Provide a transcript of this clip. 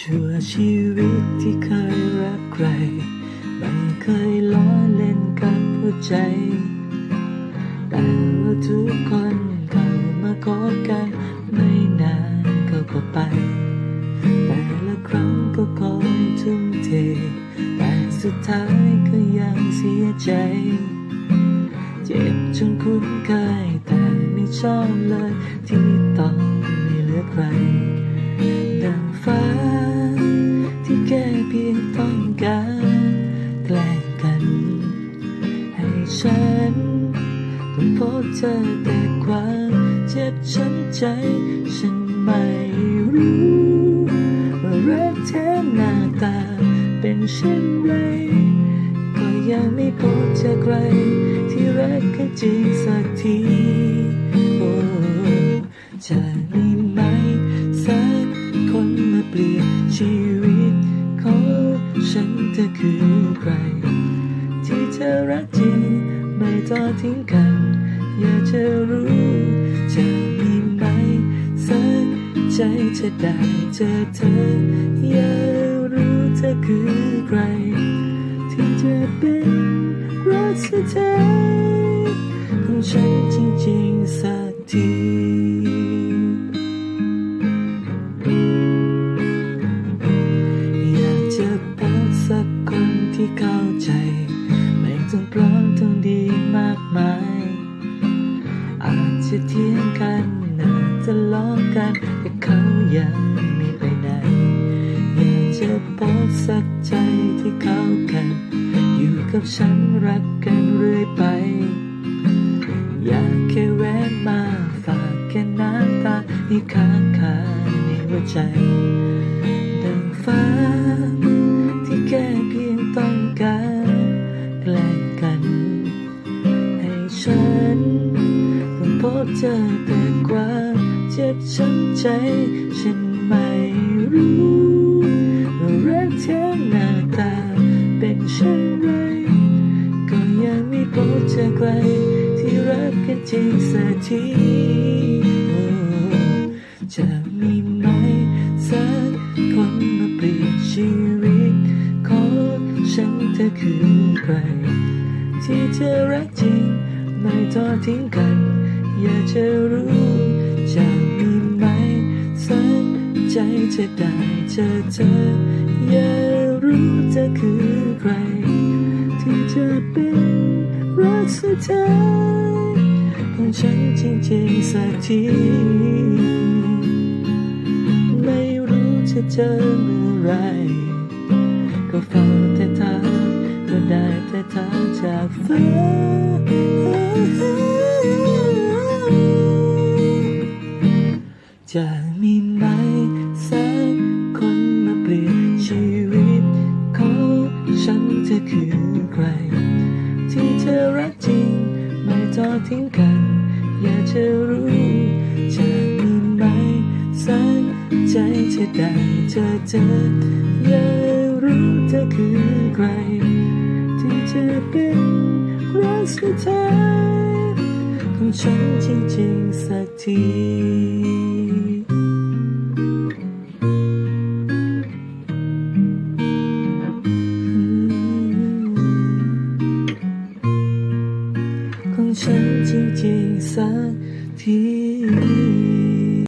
ชั่วชีวิตที่เคยรักใคร ไม่เคยล้อเล่นกับหัวใจ แต่ว่าทุกคนเข้ามาคบกัน ไม่นานเขาก็ไป แต่ละครั้งก็คอยทุ่มเท แต่สุดท้ายก็ยังเสียใจ เจ็บจนคุ้นเคยแต่ไม่ชอบเลยที่ต้องไม่เหลือใคร ฟ้า ที่แค่เพียงต้องการแกล้งกัน ให้ฉันต้องพบเจอแต่ความเจ็บช้ำใจ ฉันไม่รู้ว่ารักแท้หน้าตาเป็นเช่นไร ก็ยังไม่พบเจอใครที่รักกันจริงสักที ฉันเธอคือใคร ที่เธอรักจริง ไม่ต้อทิ้งกัน อยากจะรู้จะมีไหมสักใจจะได้เจอเธอ อยากรู้เธอคือใคร ที่จะเป็นรักสุดท้ายของฉันจริงๆสักทีากมาย อาจจะเทียงกันอาจจะล้อกัน แต่เขายังไม่ไปไหน อยากจะพบสักใจที่เขากัน อยู่กับฉันรักกันเรื่อยไป อยากแค่แวะมาฝากแค่น้ำตาที่ค้างคาในหัวใจ ดังฟ้า บเจอแต่ความเจ็บช้ำใจ ฉันไม่รู้ว่ารักแท้หน้าตาเป็นเช่นไร ก็ยังไม่พบเจอใครที่รักกันจริงสักทีโอจะมีไหมสักคนมาเปลี่ยนชีวิตของฉันเธอคือใคร ที่เธอรักจริง ไม่ทอดทิ้งกัน อยากจะรู้จะมีไหมสักใจจะได้เจอเธออยากรู้เธอคือใคร ที่จะเป็นรักสุดท้ายของฉันจริงๆสักที ไม่รู้จะเจอเมื่อไร ก็เฝ้าแต่ถามก็ได้แต่ถามจากฟ้า จะมีไหมสักคนมาเปลี่ยนชีวิตของฉันเธอคือใคร ที่เธอรักจริง ไม่ทอดทิ้งกัน อยากจะรู้จะมีไหมสักใจจะได้เจอเธออยากรู้เธอคือใคร ที่จะเป็นรักสุดท้ายของฉันจริงๆสักที ของฉันจริงๆสักที